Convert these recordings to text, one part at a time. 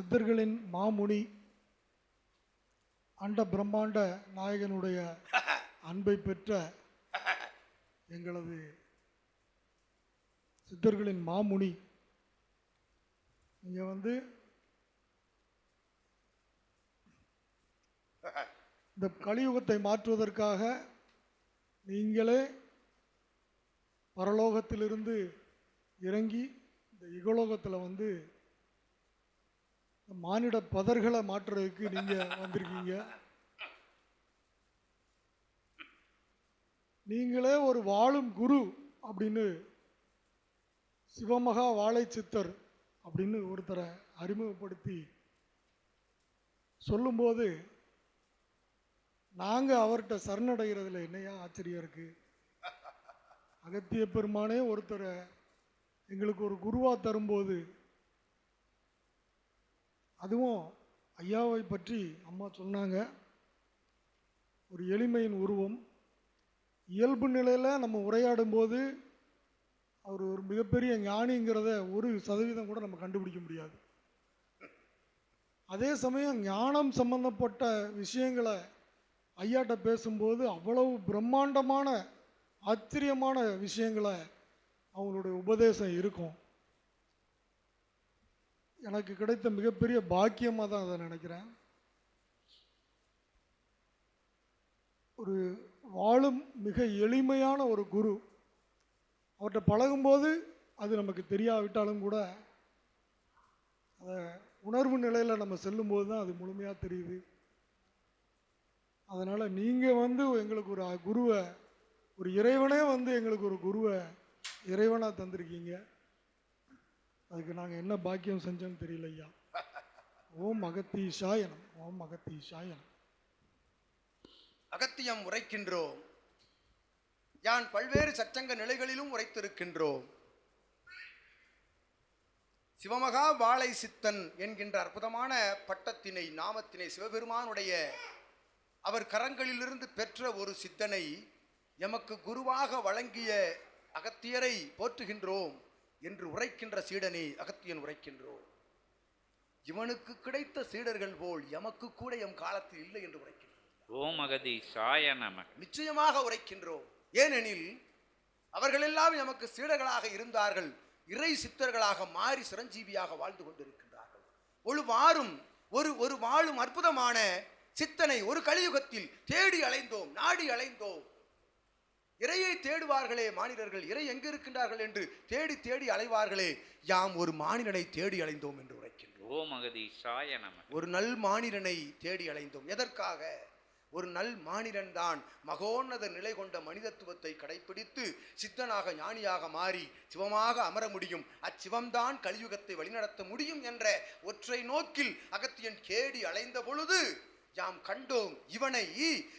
சித்தர்களின் மாமுனி அண்ட பிரம்மாண்ட நாயகனுடைய அன்பை பெற்ற எங்களது சித்தர்களின் மாமுனி. இங்கே வந்து இந்த கலியுகத்தை மாற்றுவதற்காக நீங்களே பரலோகத்திலிருந்து இறங்கி இந்த இகலோகத்தில் வந்து மானிட பதர்களை மாற்றுறதுக்கு நீங்கள் வந்திருக்கீங்க. நீங்களே ஒரு வாழும் குரு அப்படின்னு சிவமகா வாழை சித்தர் அப்படின்னு ஒருத்தரை அறிமுகப்படுத்தி சொல்லும்போது நாங்கள் அவர்கிட்ட சரணடைகிறதுல என்னையா ஆச்சரியம் இருக்கு? அகத்திய பெருமானே ஒருத்தரை எங்களுக்கு ஒரு குருவாக தரும்போது அதுவும் ஐயாவை பற்றி அம்மா சொன்னாங்க. ஒரு எளிமையின் உருவம். இயல்பு நிலையில் நம்ம உரையாடும் போது அவர் ஒரு மிகப்பெரிய ஞானிங்கிறத ஒரு சதவீதம் கூட நம்ம கண்டுபிடிக்க முடியாது. அதே சமயம் ஞானம் சம்பந்தப்பட்ட விஷயங்களை ஐயாட்ட பேசும்போது அவ்வளவு பிரம்மாண்டமான ஆச்சரியமான விஷயங்களை அவங்களுடைய உபதேசம் இருக்கும். எனக்கு கிடைத்த மிகப்பெரிய பாக்கியமாக தான் அதை நினைக்கிறேன். ஒரு வாழும் மிக எளிமையான ஒரு குரு அவர்கிட்ட பழகும்போது அது நமக்கு தெரியாவிட்டாலும் கூட அதை உணர்வு நிலையில் நம்ம செல்லும்போது தான் அது முழுமையாக தெரியுது. அதனால் நீங்கள் வந்து எங்களுக்கு ஒரு குருவை ஒரு இறைவனே வந்து எங்களுக்கு ஒரு குருவை இறைவனாக தந்திருக்கீங்க. அதுக்கு நாங்கள் என்ன பாக்கியம் செஞ்சோன்னு தெரியல ஐயா ஓம் அகத்தீஷாயனம் ஓம் அகத்தீஷாயனம் அகத்தியம் உரைக்கின்றோம். யான் பல்வேறு சச்சங்க நிலைகளிலும் உரைத்திருக்கின்றோம். சிவமகா வாழை சித்தன் என்கின்ற அற்புதமான பட்டத்தினை நாமத்தினை சிவபெருமானுடைய அவர் கரங்களிலிருந்து பெற்ற ஒரு சித்தனை எமக்கு குருவாக வழங்கிய அகத்தியரை போற்றுகின்றோம். என்று உரைக்கின்ற சீடனை அகத்தியன் உரைக்கின்றோம் இவனுக்கு கிடைத்த சீடர்கள் போல் எமக்கு கூட எம் காலத்தில் இல்லை என்று உரைக்கின்றோம். ஓம் அகதீஷாய நம. நிச்சயமாக உரைக்கின்றோம். ஏனெனில் அவர்களெல்லாம் எமக்கு சீடர்களாக இருந்தார்கள். இறை சித்தர்களாக மாறி சிரஞ்சீவியாக வாழ்ந்து கொண்டிருக்கின்றார்கள். ஒரு வாரும் ஒரு ஒரு வாழும் அற்புதமான சித்தனை ஒரு கலியுகத்தில் தேடி அலைந்தோம் நாடி அலைந்தோம். இறையை தேடுவார்களே மானிடர்கள். இறை எங்கு இருக்கின்றார்கள் என்று தேடி தேடி அலைவார்களே. யாம் ஒரு மானிடனை தேடி அலைந்தோம் என்று உரைக்கின்றோம். ஒரு நல் மானிடனை தேடி அலைந்தோம். எதற்காக? ஒரு நல் மானிடன் தான் மகோன்னத நிலை கொண்ட மனிதத்துவத்தை கடைப்பிடித்து சித்தனாக ஞானியாக மாறி சிவமாக அமர முடியும். அச்சிவம்தான் கலியுகத்தை வழிநடத்த முடியும் என்ற ஒற்றை நோக்கில் அகத்தியன் கேடி அலைந்த பொழுது யாம் கண்டோம் இவனை.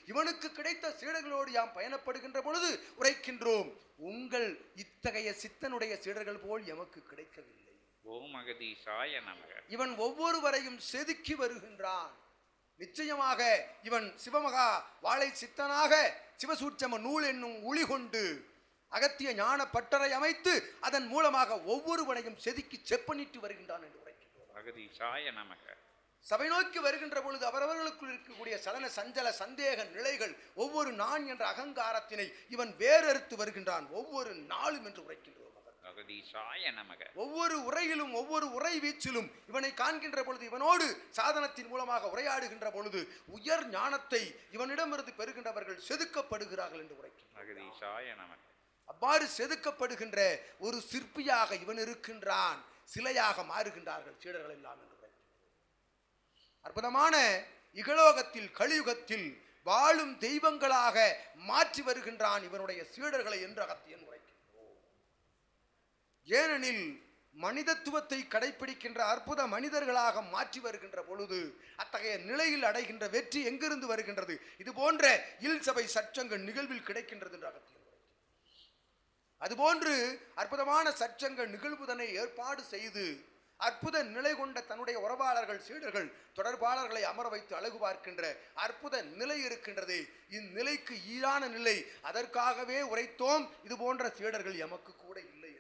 இவனுக்கு கிடைத்த சீடர்களோடு யாம் பயணப்படுகின்ற பொழுது உரைக்கின்றோம் உங்கள் இத்தகைய சித்தனுடைய சீடர்கள் போல் எமக்கு கிடைக்கவில்லை. ஓம் அகதீஷாய நம இவன் ஒவ்வொருவரையும் செதுக்கி வருகின்றான். நிச்சயமாக இவன் சிவமகா வாழை சித்தனாக சிவசூட்சம நூல் என்னும் உளி கொண்டு அகத்திய ஞான பட்டறை அமைத்து அதன் மூலமாக ஒவ்வொருவனையும் செதுக்கி செப்பனிட்டு வருகின்றான் என்று உரைக்கின்றோம். அகதீஷாய நமக. சபை நோக்கி வருகின்ற பொழுது அவரவர்களுக்குள் இருக்கக்கூடிய சலன சஞ்சல சந்தேக நிலைகள் ஒவ்வொரு நான் என்ற அகங்காரத்தினை இவன் வேறறுத்து வருகின்றான். ஒவ்வொரு நாளும் என்று உரைக்கின்றோம் ஒவ்வொரு உரையிலும் ஒவ்வொரு உரை வீச்சிலும் இவனை காண்கின்ற பொழுது இவனோடு சாதனத்தின் மூலமாக உரையாடுகின்ற பொழுது உயர் ஞானத்தை இவனிடமிருந்து பெறுகின்றவர்கள் செதுக்கப்படுகிறார்கள் என்று நமக. அவ்வாறு செதுக்கப்படுகின்ற ஒரு சிற்பியாக இவன் இருக்கின்றான். சிலையாக மாறுகின்றார்கள் சீடர்கள் எல்லாம் என்று. அற்புதமான இகலோகத்தில் கலியுகத்தில் வாழும் தெய்வங்களாக மாற்றி வருகின்றான் இவனுடைய சீடர்களை என்று அகத்தியன் உரைக்கின்றோம் ஏனெனில் மனிதத்துவத்தை கடைபிடிக்கின்ற அற்புத மனிதர்களாக மாற்றி வருகின்ற பொழுது அத்தகைய நிலையில் அடைகின்ற வெற்றி எங்கிருந்து வருகின்றது? இது போன்ற இல் சபை சற்சங்க நிகழ்வில் கிடைக்கின்றது என்று அகத்தியன் அதுபோன்று அற்புதமான சற்சங்க நிகழ்வுதனை ஏற்பாடு செய்து அற்புத நிலை கொண்ட தன்னுடைய உறவாளர்கள் சீடர்கள் தொடர்பாளர்களை அமர வைத்து அழகு பார்க்கின்ற அற்புத நிலை இருக்கின்றது. இந்நிலைக்கு ஈடான நிலை. அதற்காகவே உரைத்தோம். இது போன்ற சீடர்கள் எமக்கு கூட இல்லை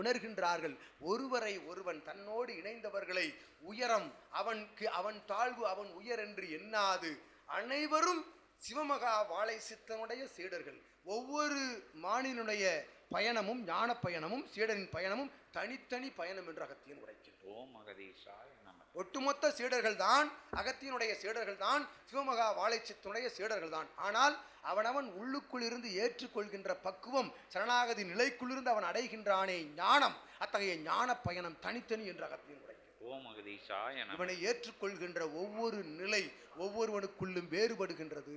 உணர்கின்றார்கள். ஒருவரை ஒருவன் தன்னோடு இணைந்தவர்களை உயரம் அவனுக்கு அவன் தாழ்வு அவன் உயர் என்று எண்ணாது. அனைவரும் சிவமகா வாழை சித்தனுடைய சீடர்கள். ஒவ்வொரு மானினுடைய பயணமும் ஞான பயணமும் சீடரின் பயணமும் தனித்தனி பயணம் என்று அகத்தியன் உரைக்கின்றோம் ஒட்டுமொத்த சீடர்கள் தான் அகத்தியனுடைய சீடர்கள் தான் சிவமகா வாழைச்சித்துடைய சீடர்கள் தான் ஆனால் அவனவன் உள்ளுக்குள் இருந்து ஏற்றுக்கொள்கின்ற பக்குவம் சரணாகதி நிலைக்குள்ளிருந்து அவன் அடைகின்றானே ஞானம் அத்தகைய ஞான பயணம் தனித்தனி என்று அகத்தியன் நமக. இவனை ஏற்றுக்கொள்கின்ற ஒவ்வொரு நிலை ஒவ்வொருவனுக்குள்ளும் வேறுபடுகின்றது.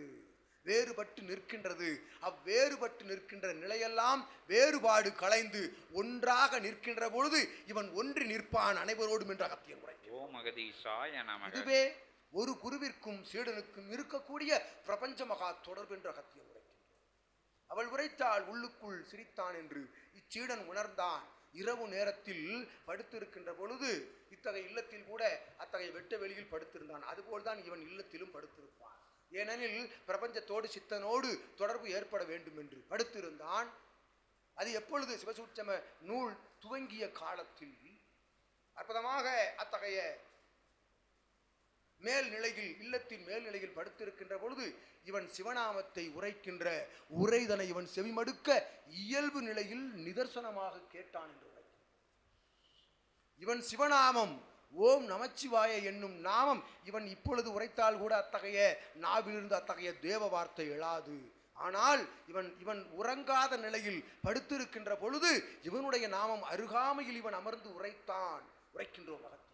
வேறுபட்டு நிற்கின்றது. அவ்வேறுபட்டு நிற்கின்ற நிலையெல்லாம் வேறுபாடு களைந்து ஒன்றாக நிற்கின்ற பொழுது இவன் ஒன்றி நிற்பான் அனைவரோடும் என்று அகத்தியன் நமக. இதுவே ஒரு குருவிற்கும் சீடனுக்கும் இருக்கக்கூடிய பிரபஞ்ச மகா தொடர்பு என்று அகத்தியன் உரைக்கின்றான். அவள் உரைத்தாள் உள்ளுக்குள் சிரித்தான் என்று இச்சீடன் உணர்ந்தான். இரவு நேரத்தில் படுத்திருக்கின்ற பொழுது இத்தகைய இல்லத்தில் கூட அத்தகைய வெட்ட வெளியில் படுத்திருந்தான். அதுபோல்தான் இவன் இல்லத்திலும் படுத்திருப்பான். ஏனெனில் பிரபஞ்சத்தோடு சித்தனோடு தொடர்பு ஏற்பட வேண்டும் என்று படுத்திருந்தான் அது எப்பொழுது சிவசூட்சம நூல் துவங்கிய காலத்தில் அற்புதமாக அத்தகைய மேல்நிலையில் இல்லத்தின் மேல்நிலையில் படுத்திருக்கின்ற பொழுது இவன் சிவநாமத்தை உரைக்கின்ற உரைதனை இவன் செவிமடுக்க இயல்பு நிலையில் நிதர்சனமாக கேட்டான் என்று உரைக்கிறான். இவன் சிவநாமம் ஓம் நமச்சிவாய என்னும் நாமம். இவன் இப்பொழுது உரைத்தால் கூட அத்தகைய நாவிலிருந்து அத்தகைய தேவ வார்த்தை எழாது. ஆனால் இவன் இவன் உறங்காத நிலையில் படுத்திருக்கின்ற பொழுது இவனுடைய நாமம் அருகாமையில் இவன் அமர்ந்து உரைத்தான். உரைக்கின்றோம் நமக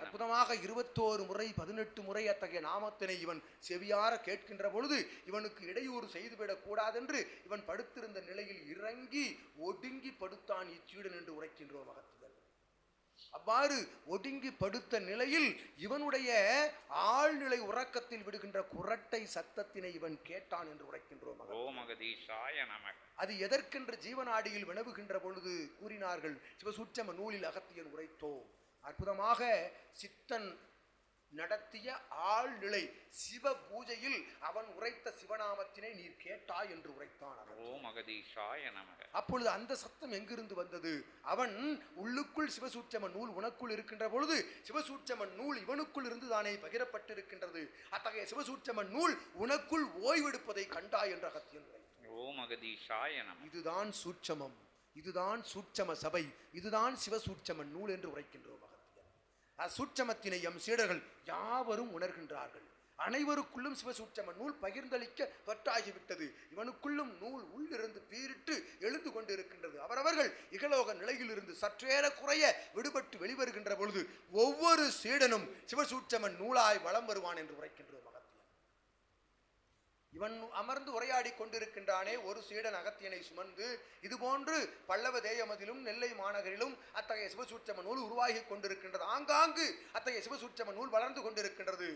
அற்புதமாக இருபத்தோரு முறை பதினெட்டு முறை அத்தகைய நாமத்தினை இவன் செவியார கேட்கின்ற பொழுது இவனுக்கு இடையூறு செய்துவிடக் கூடாதென்று இவன் படுத்திருந்த நிலையில் இறங்கி ஒடுங்கி படுத்தான் இச்சீடன் என்று உரைக்கின்றோம் அகத்தியன் அவ்வாறு ஒடுங்கி படுத்த நிலையில் இவனுடைய ஆழ்நிலை உறக்கத்தில் விடுகின்ற குரட்டை சத்தத்தினை இவன் கேட்டான் என்று உரைக்கின்றோம் அது எதற்கென்று ஜீவனாடியில் வினவுகின்ற பொழுது கூறினார்கள் சிவசூட்சம நூலில் அகத்தியன் உரைத்தோம். அற்புதமாக சித்தன் நடத்திய ஆழ்நிலை சிவ பூஜையில் அவன் உரைத்த சிவநாமத்தினை நீர் கேட்டாய் என்று உரைத்தான் ஓம் அகதீசாய நமக. அப்பொழுது அந்த சத்தம் எங்கிருந்து வந்தது? அவன் உள்ளுக்குள் சிவசூட்சம நூல் உனக்குள் இருக்கின்ற பொழுது சிவசூட்சம நூல் இவனுக்குள் இருந்து தானே பகிரப்பட்டிருக்கின்றது? அத்தகைய சிவசூட்சம நூல் உனக்குள் ஓய்வெடுப்பதை கண்டாய் என்ற அகத்தியன் ஓம் அகதீசாய நமக. இதுதான் சூட்சமம். இதுதான் சூட்சம சபை. இதுதான் சிவசூட்சம நூல் என்று உரைக்கின்றோம் அசூட்சமத்தினை எம் சீடர்கள் யாவரும் உணர்கின்றார்கள். அனைவருக்குள்ளும் சிவசூட்சம நூல் பகிர்ந்தளிக்க பற்றாகிவிட்டது இவனுக்குள்ளும் நூல் உள்ளிருந்து பீரிட்டு எழுந்து கொண்டிருக்கின்றது. அவரவர்கள் இகலோக நிலையிலிருந்து சற்றேற குறைய விடுபட்டு வெளிவருகின்ற பொழுது ஒவ்வொரு சீடனும் சிவசூட்சம நூலாய் வலம் வருவான் என்று உரைக்கின்றோம் இவன் அமர்ந்து உரையாடி கொண்டிருக்கின்றானே ஒரு சீடன் அகத்தியனை சுமந்து இதுபோன்று பல்லவ தேயமதிலும் நெல்லை மாநகரிலும் அத்தகைய சிவசூட்சம நூல் உருவாகி கொண்டிருக்கின்றது. ஆங்காங்கு அத்தகைய சிவசூட்சம நூல் வளர்ந்து கொண்டிருக்கின்றது.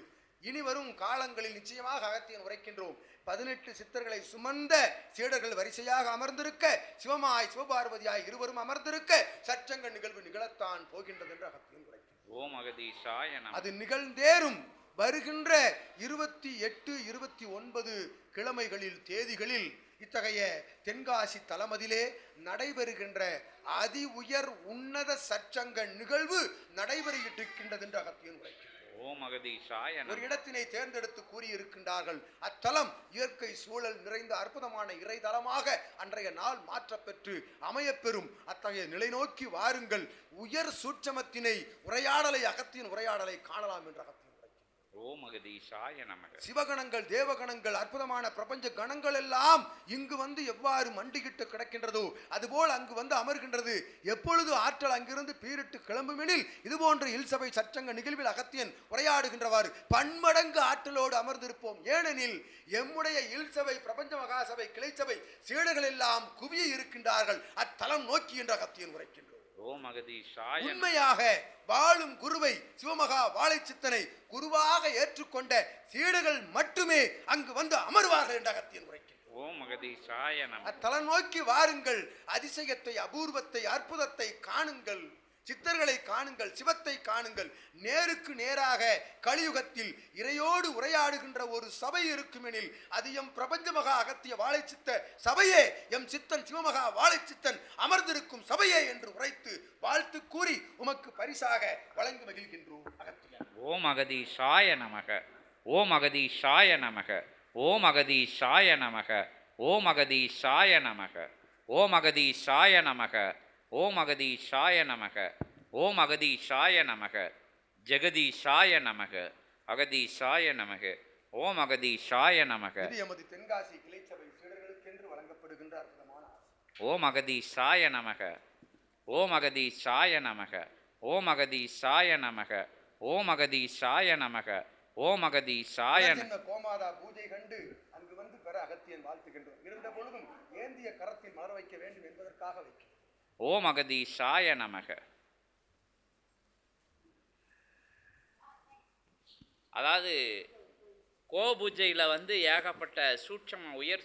இனி வரும் காலங்களில் நிச்சயமாக அகத்தியன் உரைக்கின்றோம். பதினெட்டு சித்தர்களை சுமந்த சீடர்கள் வரிசையாக அமர்ந்திருக்க சிவமாய் சிவபார்வதியாய் இருவரும் அமர்ந்திருக்க சச்சங்க நிகழ்வு நிகழத்தான் போகின்றது என்று அகத்தியன் உரைக்கின்றார் ஓம் அகதீசாய நமக அது நிகழ்ந்தேறும். வருகின்ற இருபத்தி எட்டு இருபத்தி ஒன்பது கிழமைகளில் தேதிகளில் இத்தகைய தென்காசி தலமதிலே நடைபெறுகின்ற அதி உயர் உன்னத சச்சங்க நிகழ்வு நடைபெறியிருக்கின்றது என்று அகத்தியன் உரைக்கிறார் ஓம் ஒரு இடத்தினை தேர்ந்தெடுத்து கூறியிருக்கின்றார்கள். அத்தலம் இயற்கை சூழல் நிறைந்த அற்புதமான இறைதலமாக அன்றைய நாள் மாற்றப்பெற்று அமையப்பெறும். அத்தகைய நிலை நோக்கி வாருங்கள். உயர் சூட்சமத்தினை உரையாடலை அகத்தின் உரையாடலை காணலாம் என்று அகத்தின் ஓ ஓம் நமக. சிவகணங்கள் தேவகணங்கள் அற்புதமான பிரபஞ்ச கணங்கள் எல்லாம் இங்கு வந்து எவ்வாறு மண்டிகிட்டு கிடக்கின்றதோ அதுபோல் அங்கு வந்து அமர்கின்றது. எப்பொழுது ஆற்றல் அங்கிருந்து பீரிட்டு கிளம்புமெனில் இதுபோன்ற இல்சபை சச்சங்க நிகழ்வில் அகத்தியன் உரையாடுகின்றவாறு பன்மடங்கு ஆற்றலோடு அமர்ந்திருப்போம். ஏனெனில் எம்முடைய இல்சபை பிரபஞ்ச மகாசபை கிளைச்சபை சீடர்கள் எல்லாம் குவிய இருக்கின்றார்கள். அத்தலம் நோக்கி என்று அகத்தியன் உரைக்கின்றார் உண்மையாக வாழும் குருவை சிவமகா வாழைச்சித்தனை குருவாக ஏற்றுக்கொண்ட சீடுகள் மட்டுமே அங்கு வந்து அமர்வார்கள் என்ற அகத்தியன் நமக அத்தலம் நோக்கி வாருங்கள் அதிசயத்தை அபூர்வத்தை அற்புதத்தை காணுங்கள். சித்தர்களை காணுங்கள் சிவத்தை காணுங்கள். நேருக்கு நேராக கலியுகத்தில் இறையோடு உரையாடுகின்ற ஒரு சபை இருக்குமெனில் அது எம் பிரபஞ்ச மகா அகத்திய சித்த சபையே எம் சித்தன் சிவமகா வாழைச்சித்தன் அமர்ந்திருக்கும் சபையே என்று உரைத்து வாழ்த்து கூறி உமக்கு பரிசாக வழங்கி மகிழ்கின்றோம் அகத்தியன் ஓம் சாய நமக ஓம் சாய நமக ஓம் சாய நமக ஓம் சாய நமக ஓம் சாய நமக. ஓம் அகதீஷாய நமக ஓம் அகதீஷாய நமக ஜெகதீஷாய நமக அகதீஷாய நமக ஓம் அகதீஷாய நமக. எமது தென்காசி கிளைச்சபை சீடர்களுக்கென்று வழங்கப்படுகின்ற அற்புதமான. ஓம் அகதீஷாய நமக ஓம் அகதீஷாய நமக ஓம் அகதீஷாய நமக ஓம் அகதீஷாய நமக ஓம் அகதீஷாய கோமாதா பூஜை கண்டு அங்கு வந்து பெற அகத்தியன் வாழ்த்துகின்றோம். இருந்த பொழுதும் ஏந்திய கரத்தில் மலர வைக்க வேண்டும் என்பதற்காக வைக்கிறோம். ஓம் அகதீஷாய நமக. அதாவது கோபூஜையில் வந்து ஏகப்பட்ட சூட்சம உயர்